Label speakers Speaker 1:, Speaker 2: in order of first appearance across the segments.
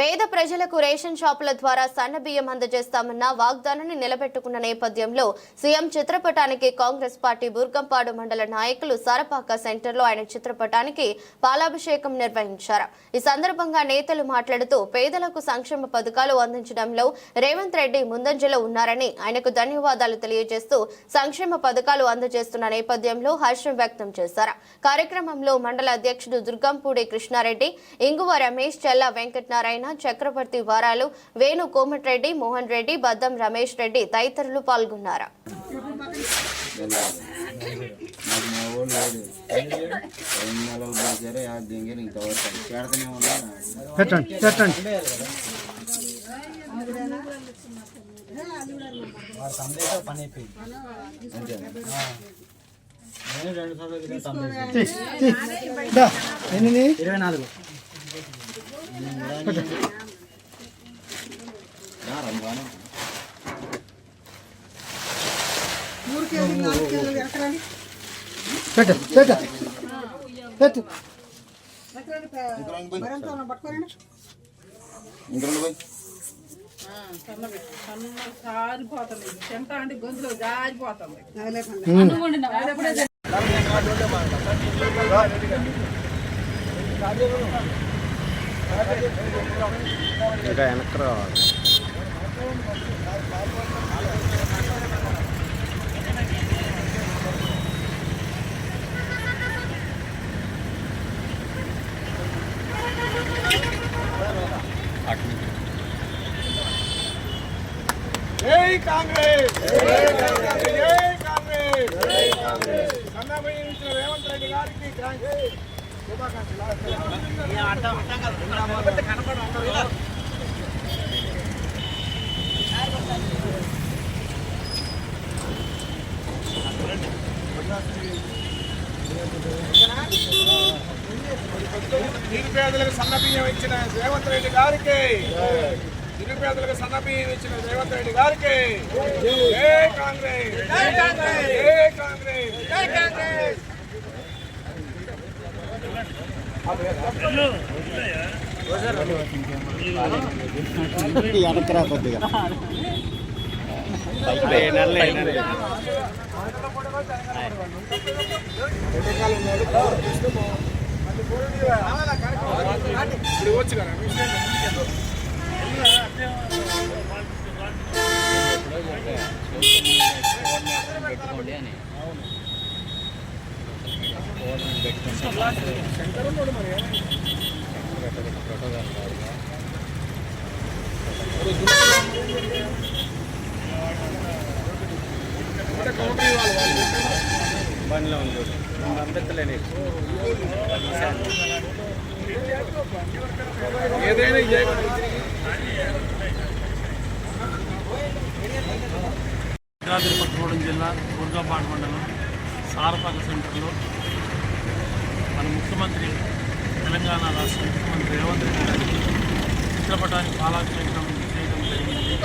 Speaker 1: పేద ప్రజలకు రేషన్ షాపుల ద్వారా సన్న బియ్యం అందజేస్తామన్న వాగ్దానాన్ని నిలబెట్టుకున్న నేపథ్యంలో సీఎం చిత్రపటానికి కాంగ్రెస్ పార్టీ బుర్గంపాడు మండల నాయకులు సారపాక సెంటర్లో ఆయన చిత్రపటానికి పాలాభిషేకం నిర్వహించారు. ఈ సందర్భంగా నేతలు మాట్లాడుతూ పేదలకు సంక్షేమ పథకాలు అందించడంలో రేవంత్ రెడ్డి ముందంజలో ఉన్నారని ఆయనకు ధన్యవాదాలు తెలియజేస్తూ సంక్షేమ పథకాలు అందజేస్తున్న నేపథ్యంలో హర్షం వ్యక్తం చేశారు. కార్యక్రమంలో మండల అధ్యక్షుడు దుర్గంపూడి కృష్ణారెడ్డి ఇంగువ రమేష్ చెల్ల వెంకటనారాయణ చక్రవర్తి వారాలు వేణు కోమటిరెడ్డి మోహన్ రెడ్డి బద్దం రమేష్ రెడ్డి తదితరులు పాల్గొన్నారు.
Speaker 2: పని అయిపోయింది. ఇరవై నాలుగు.
Speaker 3: పెట్టు
Speaker 4: సారిపోతుంది చెంట అంటే గొంతులో జారిపోతుంది
Speaker 5: ఇంకా వెనక్కి రావాలి.
Speaker 6: కాంగ్రెస్! జై కాంగ్రెస్ జై కాంగ్రెస్ సన్నబియ్యం ఇచ్చిన రేవంత్ రెడ్డి గారికి కాంగ్రెస్ నిరుపేదలకు సన్నబియ్యం ఇచ్చిన రేవంత్ రెడ్డి గారికి. నిరుపేదలకు సన్నబియ్యం ఇచ్చిన రేవంత్ రెడ్డి గారికి. జై కాంగ్రెస్. జై కాంగ్రెస్. జై కాంగ్రెస్. జై
Speaker 5: కొద్దిగా
Speaker 6: ఇప్పుడు వచ్చు కదా
Speaker 5: బండిలో ఉంది పంపించలేని
Speaker 6: ఏదైనా
Speaker 7: తిరుపతి గూడెం జిల్లా దుర్గాపాడు మండలం సారపాక సెంటర్లో మన ముఖ్యమంత్రి తెలంగాణ రాష్ట్ర ముఖ్యమంత్రి రేవంత్ రెడ్డి గారికి చిత్రపటానికి పాలాభిషేకం చేయడం జరిగింది.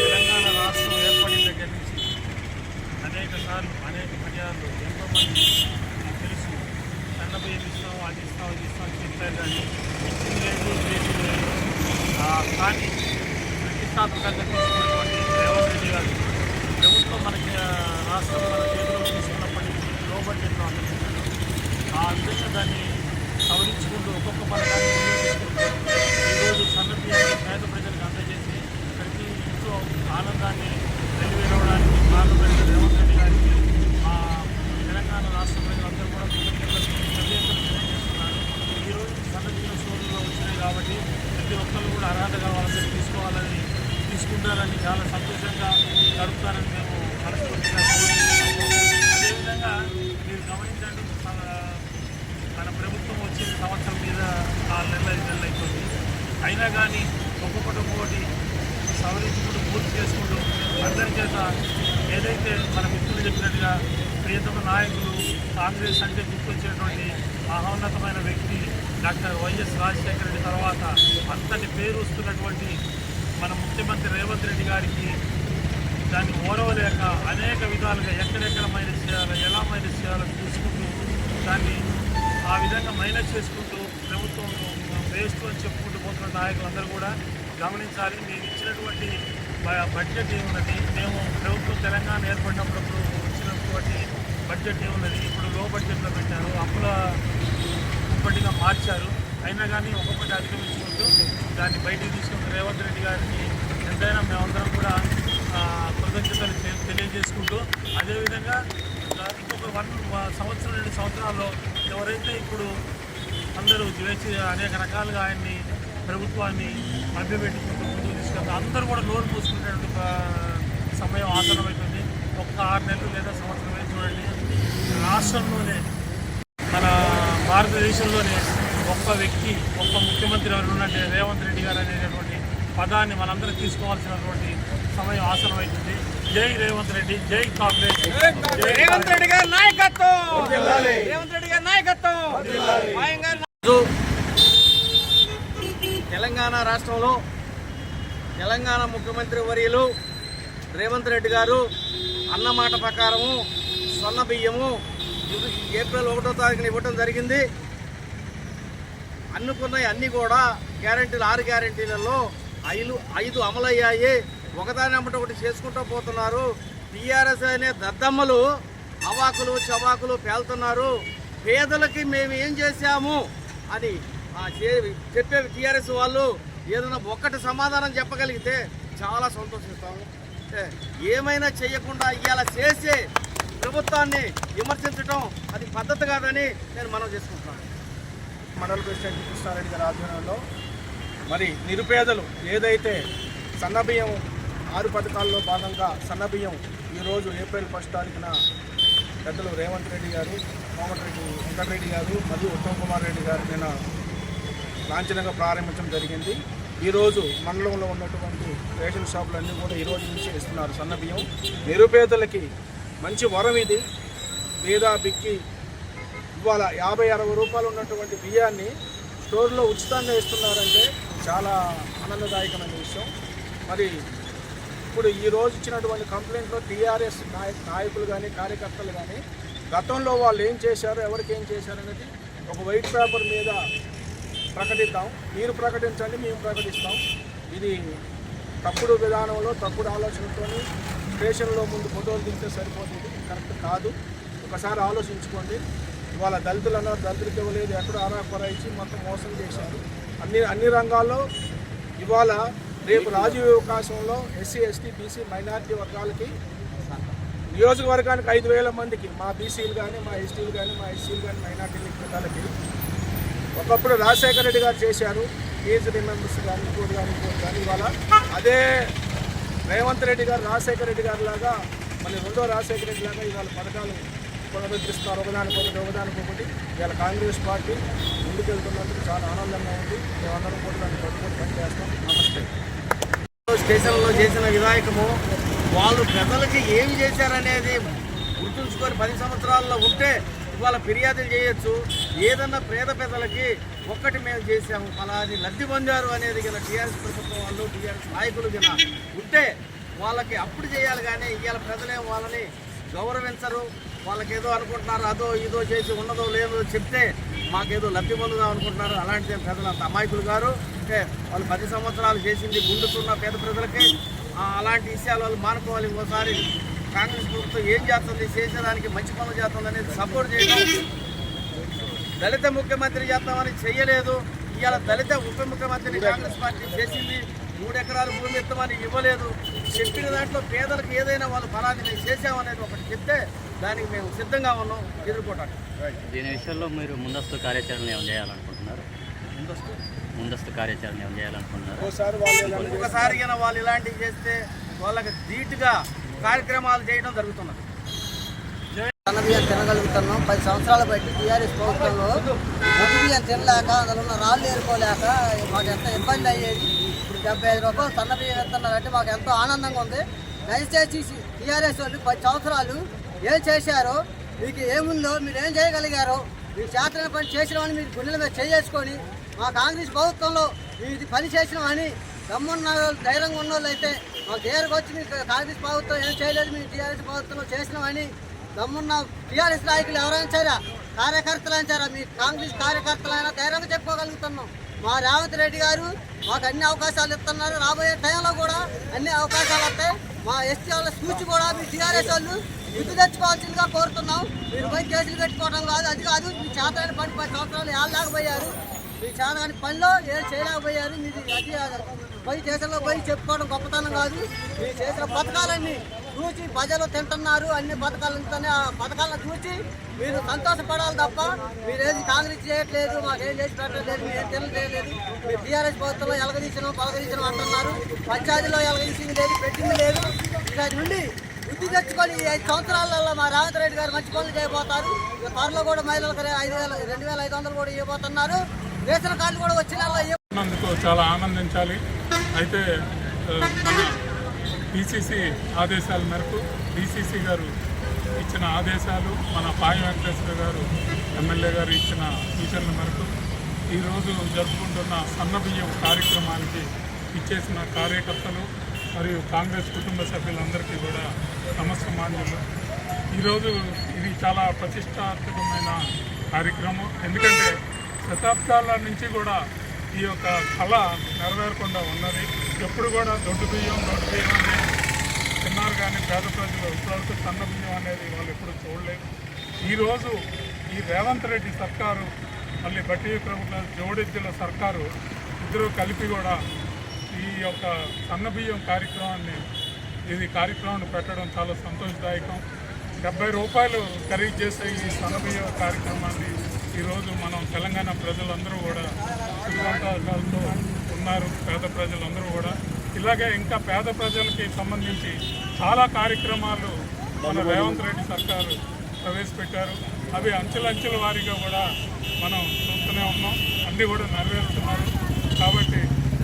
Speaker 7: తెలంగాణ రాష్ట్రం ఏర్పడిన దగ్గర నుంచి అనేక సార్లు అనేక పర్యాలు ఎంతోమంది తెలుసు. సన్న ఇస్తాం అది ఇస్తాం అది ఇస్తాం చెప్పారు కానీ ఇచ్చింది లేదు చేసింది లేదు. కానీ ప్రతిష్టాత్మకంగా తీసుకున్నటువంటి రేవంత్ రెడ్డి గారు ప్రభుత్వం మనకి రాష్ట్రం మన చేతిలో తీసుకున్న బడ్జెట్లో అందజేశారు ఆ విధంగా దాన్ని సవరించుకుంటూ ఒక్కొక్క పథకాన్ని ఈరోజు సన్న పేద ప్రజలకు అందజేసి ప్రతి ఇంట్లో ఆనందాన్ని వెలువెరవడానికి కారణం పెట్టిన రేవంత్ రెడ్డి గారికి మా తెలంగాణ రాష్ట్ర ప్రజలందరూ కూడా కృతజ్ఞతలు కృతజ్ఞతలు తెలియజేస్తున్నారు ఈరోజు సన్న బియ్యం స్టోర్లో వచ్చినాయి కాబట్టి ప్రతి ఒక్కరు కూడా అర్హత కావాలని తీసుకోవాలని తీసుకుంటారని చాలా సంతోషంగా గడుపుతారని మేము మనస్ఫూర్తిగా కోరుకుంటున్నాము అదేవిధంగా మీరు గమనించండి మన- మన ప్రభుత్వం వచ్చిన సంవత్సరం మీద నాలుగు నెలలు ఐదు నెలలు అవుతుంది అయినా కానీ ఒక్కొక్కటి ఒక్కొక్కటి సవరించుకుంటూ పూర్తి చేసుకుంటూ అందరి చేత ఏదైతే మన మిత్రులు చెప్పినట్టుగా ప్రియతమ నాయకులు కాంగ్రెస్ అంటే గుర్తొచ్చేటువంటి మహోన్నతమైన వ్యక్తి డాక్టర్ వైఎస్ రాజశేఖర రెడ్డి తర్వాత అంతటి పేరు వస్తున్నటువంటి మన ముఖ్యమంత్రి రేవంత్ రెడ్డి గారికి దాన్ని ఓరవలేక అనేక విధాలుగా ఎక్కడెక్కడ మైనస్ చేయాలో ఎలా మైనస్ చేయాలో చూసుకుంటూ దాన్ని ఆ విధంగా మైనస్ చేసుకుంటూ ప్రభుత్వం వేస్ట్ అని చెప్పుకుంటూ పోతున్న నాయకులందరూ కూడా గమనించాలి. మీరు ఇచ్చినటువంటి బడ్జెట్ ఏమున్నది? మేము ప్రభుత్వం తెలంగాణ ఏర్పడినప్పుడు ఇచ్చినటువంటి బడ్జెట్ ఏమున్నది? ఇప్పుడు లో బడ్జెట్లో పెట్టారు అప్పుల ఇప్పటిగా మార్చారు. అయినా కానీ ఒక్కొక్కటి అధిగమించుకుంటూ దాన్ని బయటికి తీసుకుంటూ రేవంత్ రెడ్డి గారికి ఎంతైనా మేమందరం కూడా కృతజ్ఞతలు తెలియజేసుకుంటూ అదేవిధంగా ఇంకొక వన్ సంవత్సరం రెండు సంవత్సరాల్లో ఎవరైతే ఇప్పుడు అందరూ ద్వేషి అనేక రకాలుగా ఆయన్ని ప్రభుత్వాన్ని మభ్యపెట్టుకుంటూ ముందుకు తీసుకెళ్తారు. అందరూ కూడా నోరు మూసుకునేటువంటి సమయం ఆసనమవుతుంది ఒక్క ఆరు నెలలు లేదా సంవత్సరమే చూడండి. రాష్ట్రంలోనే మన భారతదేశంలోనే ఒక్క వ్యక్తి ఒక్క ముఖ్యమంత్రి ఎవరున్నట్టే రేవంత్ రెడ్డి గారు అనేటటువంటి పదాన్ని మనందరూ తీసుకోవాల్సినటువంటి సమయం ఆసనమవుతుంది జై రేవంత్ రెడ్డి జై కాంగ్రెస్. జై
Speaker 6: రేవంత్ రెడ్డి గారి నాయకత్వం! రేవంత్ రెడ్డి గారి నాయకత్వం! మాయం గారి
Speaker 8: తెలంగాణ రాష్ట్రంలో తెలంగాణ ముఖ్యమంత్రి వర్యులు రేవంత్ రెడ్డి గారు అన్నమాట ప్రకారము సొన్న బియ్యము ఏప్రిల్ ఒకటో తారీఖున ఇవ్వటం జరిగింది. అనుకున్నవి అన్నీ కూడా గ్యారంటీలు ఆరు గ్యారంటీలలో ఐదు ఐదు అమలయ్యాయి. ఒకదాని అమ్మట ఒకటి చేసుకుంటూ పోతున్నారు. టీఆర్ఎస్ అనే దద్దమ్మలు అవాకులు చవాకులు పేలుతున్నారు. పేదలకి మేము ఏం చేశాము అని ఆ చే- చెప్పే టీఆర్ఎస్ వాళ్ళు ఏదైనా ఒక్కటి సమాధానం చెప్పగలిగితే చాలా సంతోషిస్తాము. ఏమైనా చేయకుండా ఇలా చేసే ప్రభుత్వాన్ని విమర్శించడం అది పద్ధతి కాదని నేను మనం చేసుకుంటున్నాను.
Speaker 6: మండల ప్రెసిడెంట్ కృష్ణారెడ్డి గారి ఆధ్వర్యంలో మరి నిరుపేదలు ఏదైతే సన్నబియ్యం ఆరు పథకాల్లో భాగంగా సన్నబియ్యం ఈరోజు ఏప్రిల్ ఫస్ట్ తారీఖున పెద్దలు రేవంత్ రెడ్డి గారు కోమటిరెడ్డి వెంకటరెడ్డి గారు మరియు ఉత్తమ్ కుమార్ రెడ్డి గారు నేను లాంఛనంగా ప్రారంభించడం జరిగింది. ఈరోజు మండలంలో ఉన్నటువంటి రేషన్ షాపులన్నీ కూడా ఈరోజు నుంచి ఇస్తున్నారు సన్నబియ్యం. నిరుపేదలకి మంచి వరం ఇది. పేద బిక్కి ఇవాళ యాభై అరవై రూపాయలు ఉన్నటువంటి బియ్యాన్ని స్టోర్లో ఉచితంగా ఇస్తున్నారంటే చాలా ఆనందదాయకమైన విషయం. మరి ఇప్పుడు ఈ రోజు ఇచ్చినటువంటి కంప్లైంట్లో టీఆర్ఎస్ నాయ నాయకులు కానీ కార్యకర్తలు కానీ గతంలో వాళ్ళు ఏం చేశారు ఎవరికి ఏం చేశారు అనేది ఒక వైట్ పేపర్ మీద ప్రకటిద్దాం. మీరు ప్రకటించండి మేము ప్రకటిస్తాం. ఇది తప్పుడు విధానంలో తప్పుడు ఆలోచనతో స్టేషన్లో ముందు ఫోటోలు దిగితే సరిపోతుంది. కరెక్ట్ కాదు. ఒకసారి ఆలోచించుకోండి. ఇవాళ దళితులు అన్నారు దళితులకి ఇవ్వలేదు ఎక్కడ ఆరాపరా ఇచ్చి మొత్తం మోసం చేశారు. అన్ని అన్ని రంగాల్లో ఇవాళ రేపు రాజీవ్ అవకాశంలో ఎస్సీ ఎస్టీ బీసీ మైనారిటీ వర్గాలకి నియోజకవర్గానికి ఐదు వేల మందికి మా బీసీలు కానీ మా ఎస్టీలు కానీ మా ఎస్సీలు కానీ మైనార్టీ వర్గాలకి ఒకప్పుడు రాజశేఖర రెడ్డి గారు చేశారు. ఏజ్ రిమెంబర్స్ కానీ ఇంకోటి కానీ ఇంకోటి కానీ ఇవాళ అదే రేవంత్ రెడ్డి గారు రాజశేఖర రెడ్డి గారి లాగా మళ్ళీ రెండో రాజశేఖర రెడ్డి లాగా ఇవాళ పథకాలు పునరుద్ధరిస్తున్నారు. ఒకదానికి ఒకటి ఒకదానికి ఒకటి ఇవాళ కాంగ్రెస్ పార్టీ ముందుకెళ్తున్నందుకు చాలా ఆనందంగా ఉంది. మేమందరం కూడా దాన్ని పట్టుకొని పనిచేస్తాం నమస్తే.
Speaker 8: స్టేషన్లో చేసిన విధాయకము వాళ్ళు ప్రజలకి ఏమి చేశారనేది గుర్తుంచుకొని పది సంవత్సరాల్లో ఉంటే ఇవాళ ఫిర్యాదులు చేయొచ్చు. ఏదన్నా పేద పెద్దలకి ఒక్కటి మేము చేసాము ఫలాని లబ్ధి పొందారు అనేది గల టీఆర్ఎస్ ప్రభుత్వం వాళ్ళు టీఆర్ఎస్ నాయకులు గన ఉంటే వాళ్ళకి అప్పుడు చేయాలి కానీ ఇవాళ ప్రజలే వాళ్ళని గౌరవించరు. వాళ్ళకేదో అనుకుంటున్నారు అదో ఇదో చేసి ఉన్నదో లేదో చెప్తే మాకేదో లబ్ధి పొందుదాం అనుకుంటున్నారు. అలాంటి ప్రజలు అంత అమాయకులు గారు వాళ్ళు పది సంవత్సరాలు చేసింది గుండుతున్న పేద ప్రజలకి అలాంటి విషయాలు వాళ్ళు మానుకోవాలి ఇంకోసారి కాంగ్రెస్ ప్రభుత్వం ఏం చేస్తుంది చేసేదానికి మంచి పనులు చేస్తుంది అనేది సపోర్ట్ చేయడం. దళిత ముఖ్యమంత్రి చేస్తామని చేయలేదు. ఇవాళ దళిత ఉప ముఖ్యమంత్రిని కాంగ్రెస్ పార్టీ చేసింది. మూడు ఎకరాలు భూమి ఇస్తామని ఇవ్వలేదు. చెప్పిన దాంట్లో పేదలకు ఏదైనా వాళ్ళు ఫలాన్ని మేము చేసామనేది ఒకటి చెప్తే దానికి మేము సిద్ధంగా ఉన్నాం. ఎదుర్కోవటానికి
Speaker 9: దీని విషయంలో మీరు ముందస్తు కార్యాచరణ ఏమైనా చేయాలనుకుంటున్నారు? ముందస్తు? కార్యాచరణ ఏమైనా చేయాలనుకుంటున్నారు?
Speaker 6: ఒకసారి వాళ్ళు
Speaker 8: ఇలాంటివి చేస్తే వాళ్ళకి ధీటుగా కార్యక్రమాలు చేయడం జరుగుతున్నది.
Speaker 10: సన్న బియ్యం తినగలుగుతున్నాం. పది సంవత్సరాలు బట్టి టీఆర్ఎస్ ప్రభుత్వంలో ఒడ్డు బియ్యం తినలేక అందులో ఉన్న రాళ్ళు ఏరుకోలేక మాకు ఎంత ఇబ్బంది అయ్యేది? ఇప్పుడు డెబ్బై ఐదు రూపాయలు సన్న బియ్యం ఇస్తున్నారంటే మాకు ఎంతో ఆనందంగా ఉంది. దయచేసి టీఆర్ఎస్ వాళ్ళు పది సంవత్సరాలు ఏం చేశారో మీకు ఏముందో మీరు ఏం చేయగలిగారో మీ చేతన పని చేసినామని మీరు గుండెల మీద చేసుకొని మా కాంగ్రెస్ ప్రభుత్వంలో ఇది పని చేసినామని దమ్మున్న ధైర్యంగా ఉన్న వాళ్ళు అయితే మాకు దగ్గరకు వచ్చి మీకు కాంగ్రెస్ ప్రభుత్వం ఏం చేయలేదు మీ టీఆర్ఎస్ ప్రభుత్వంలో చేసినామని దమ్మున్న టీఆర్ఎస్ నాయకులు ఎవరైనా సరే కార్యకర్తలు అయినా సరే మీ కాంగ్రెస్ కార్యకర్తలైనా ధైర్యంగా చెప్పుకోగలుగుతున్నాం. మా రేవంత్ రెడ్డి గారు మాకు అన్ని అవకాశాలు ఇస్తున్నారు. రాబోయే టైంలో కూడా అన్ని అవకాశాలు వస్తాయి. మా ఎస్టీ వాళ్ళ చూసి కూడా మీ టీఆర్ఎస్ వాళ్ళు బుద్ధి తెచ్చుకోవాల్సిందిగా కోరుతున్నాం. మీరు పోయి కేసులు పెట్టుకోవడం కాదు అది కాదు. మీ చేతలైన పని పది సంవత్సరాలు ఏళ్ళలేకపోయారు మీ చేతని పనిలో ఏం చేయలేకపోయారు. మీది అది పది దేశంలో పోయి చెప్పుకోవడం గొప్పతనం కాదు. మీరు చేసిన పథకాలన్నీ చూసి ప్రజలు తింటున్నారు. అన్ని పథకాలు ఆ పథకాలను చూసి మీరు సంతోషపడాలి తప్ప మీరేది కాంగ్రెస్ చేయట్లేదు మాకేం చేసి పెట్టలేదు మేము తినలేదు మీరు టీఆర్ఎస్ ప్రభుత్వంలో ఎలగదీసినాం పలగదీసినాం అంటున్నారు. పంచాయతీలో ఎలగదీసింది లేదు పెట్టింది లేదు. ఇక నుండి బుద్ధి తెచ్చుకొని ఐదు సంవత్సరాలలో మా రేవంత్ రెడ్డి గారు మంచి పనులు చేయబోతారు. త్వరలో కూడా మహిళలకు ఐదు వేల రెండు వేల ఐదు వందలు కూడా ఇవ్వబోతున్నారు. రేషన్ కార్డులు కూడా
Speaker 11: వచ్చిన చాలా ఆనందించాలి. అయితే మన డిసిసి ఆదేశాల మేరకు డిసిసి గారు ఇచ్చిన ఆదేశాలు మన పాయ వెంకటేశ్వర గారు ఎమ్మెల్యే గారు ఇచ్చిన సూచనల మేరకు ఈరోజు జరుపుకుంటున్న సన్నబియ్యం కార్యక్రమానికి ఇచ్చేసిన కార్యకర్తలు మరియు కాంగ్రెస్ కుటుంబ సభ్యులందరికీ కూడా నమస్కారాలు ఈరోజు ఇది చాలా ప్రతిష్టాత్మకమైన కార్యక్రమం. ఎందుకంటే శతాబ్దాల నుంచి కూడా ఈ యొక్క కళ నెరవేరకుండా ఉన్నది. ఎప్పుడు కూడా దొడ్డు బియ్యం దొడ్డు బియ్యం అనేది తిన్నారు కానీ పేద ప్రజలు ఇప్పటివరకు సన్న బియ్యం అనేది వాళ్ళు ఎప్పుడు చూడలేదు. ఈరోజు ఈ రేవంత్ రెడ్డి సర్కారు మళ్ళీ బట్టి ప్రభుత్వ జోడెద్దుల సర్కారు ఇద్దరు కలిపి కూడా ఈ యొక్క సన్న బియ్యం కార్యక్రమాన్ని ఇది కార్యక్రమాన్ని పెట్టడం చాలా సంతోషదాయకం. డెబ్బై రూపాయలు ఖరీదు చేసే ఈ సన్న బియ్యం కార్యక్రమాన్ని ఈరోజు మనం తెలంగాణ ప్రజలందరూ కూడా సుఖాంతాలతో ఉన్నారు పేద ప్రజలందరూ కూడా. ఇలాగే ఇంకా పేద ప్రజలకి సంబంధించి చాలా కార్యక్రమాలు మన రేవంత్ రెడ్డి సర్కారు ప్రవేశపెట్టారు. అవి అంచెలంచెల వారీగా కూడా మనం చూస్తూనే ఉన్నాం. అన్నీ కూడా నెరవేరుస్తున్నారు. కాబట్టి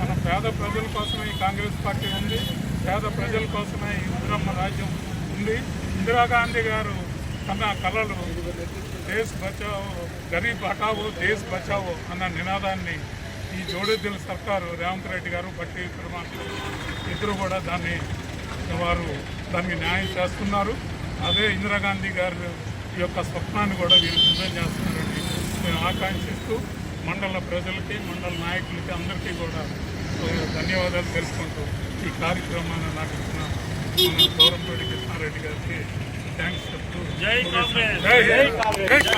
Speaker 11: మన పేద ప్రజల కోసమే ఈ కాంగ్రెస్ పార్టీ ఉంది. పేద ప్రజల కోసమే ఈ ఇందిరమ్మ రాజ్యం ఉంది. ఇందిరాగాంధీ గారు కన్న కళలు దేశ్ బచావో గరీబ్ హటావో దేశ్ బచావో అన్న నినాదాన్ని ఈ జోడెద్దుల సర్కారు రేవంత్ రెడ్డి గారు బట్టి విక్రమార్క ఇద్దరు కూడా దాన్ని వారు దానికి న్యాయం చేస్తున్నారు. అదే ఇందిరాగాంధీ గారి యొక్క స్వప్నాన్ని కూడా వీరు సిద్ధం చేస్తున్నారని మేము ఆకాంక్షిస్తూ మండల ప్రజలకి మండల నాయకులకి అందరికీ కూడా ధన్యవాదాలు తెలుసుకుంటూ ఈ కార్యక్రమాన్ని నాకు ఇచ్చిన మన గౌరవరెడ్డి కృష్ణారెడ్డి గారికి థ్యాంక్స్ చెప్తూ జై కాంగ్రెస్ జై కాంగ్రెస్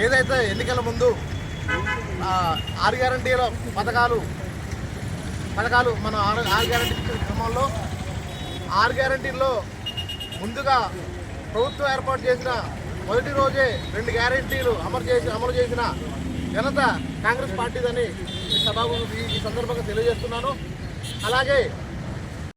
Speaker 12: ఏదైతే ఎన్నికల ముందు ఆరు గ్యారంటీల పథకాలు పథకాలు మన ఆరు ఆరు గ్యారంటీ క్రమంలో ఆరు గ్యారంటీల్లో ముందుగా ప్రభుత్వం ఏర్పాటు చేసిన మొదటి రోజే రెండు గ్యారంటీలు అమలు చేసి అమలు చేసిన ఘనత కాంగ్రెస్ పార్టీదని ఈ సభకు ఈ సందర్భంగా తెలియజేస్తున్నాను. అలాగే